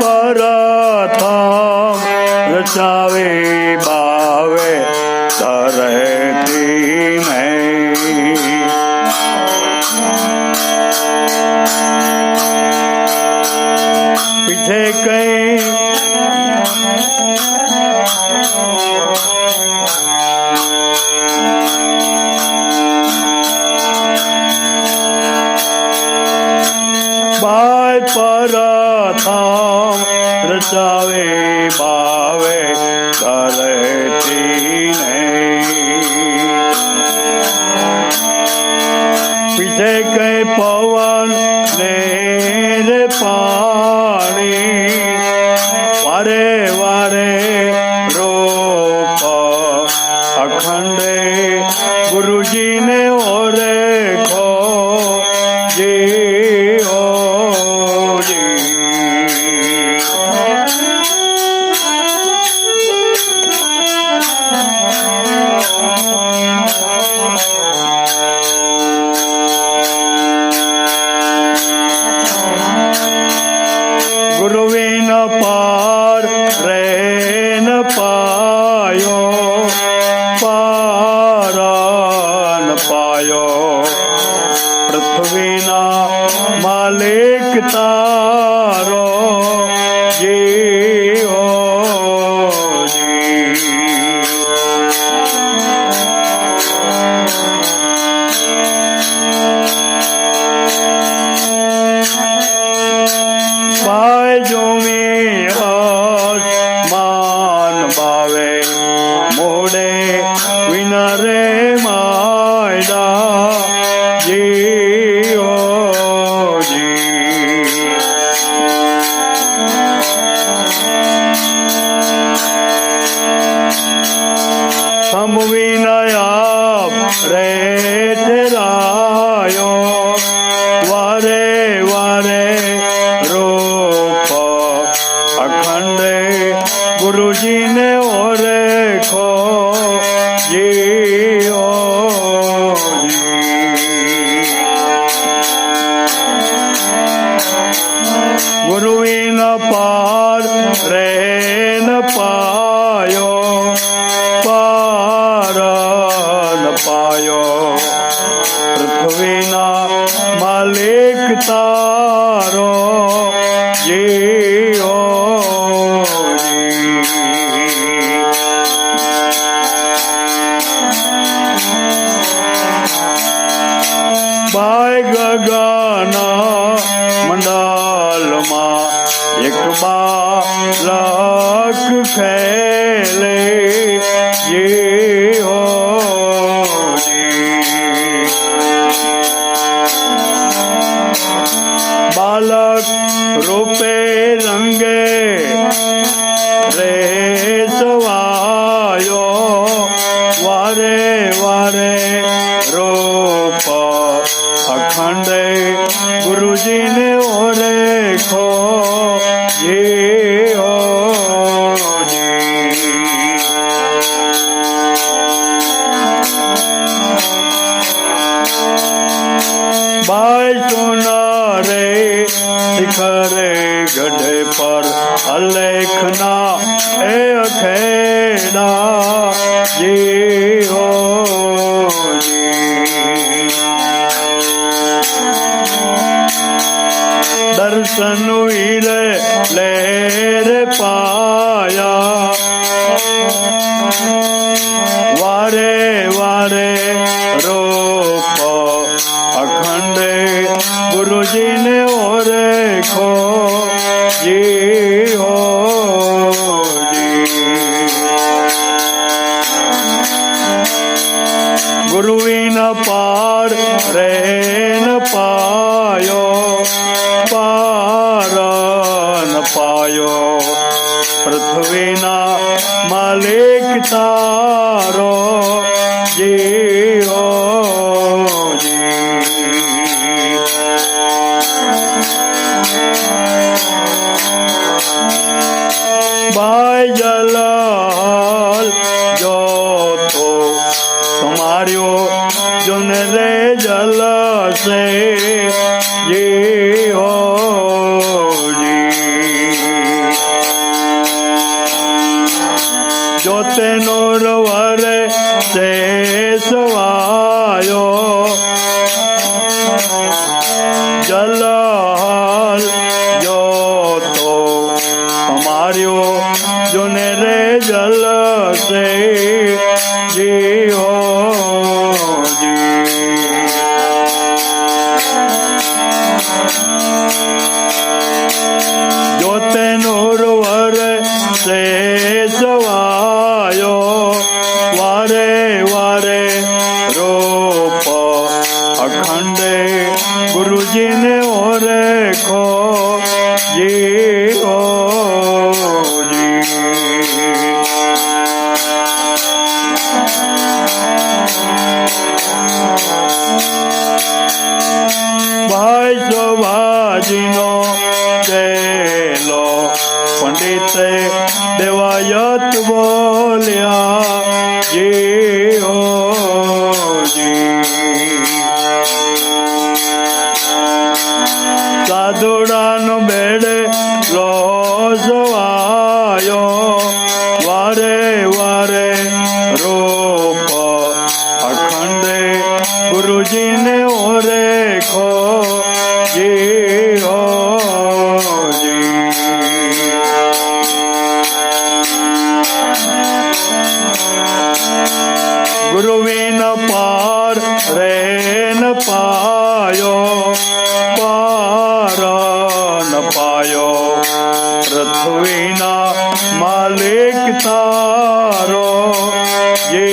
પરથમ રચાવે બા ભાવે ભાવે ધરતીને પીછે કઈ પવન ને પાણી પરે गुरु जी ने બાય ગગના મંડાલમાં એક બાલક ખેલે ખેડા જીવો દર્શન ઈરે લેર પાયા. લેખ તારો. જો તેનો રવરે તે સવાયો જલહલ જો તો અમાર્યો જોને રે જલ સે જી સવાયો બોલ્યા જી હો ગુરુવિન પાર રેન પાયો પારન પાયો. પૃથ્વીના માલિક તારો જે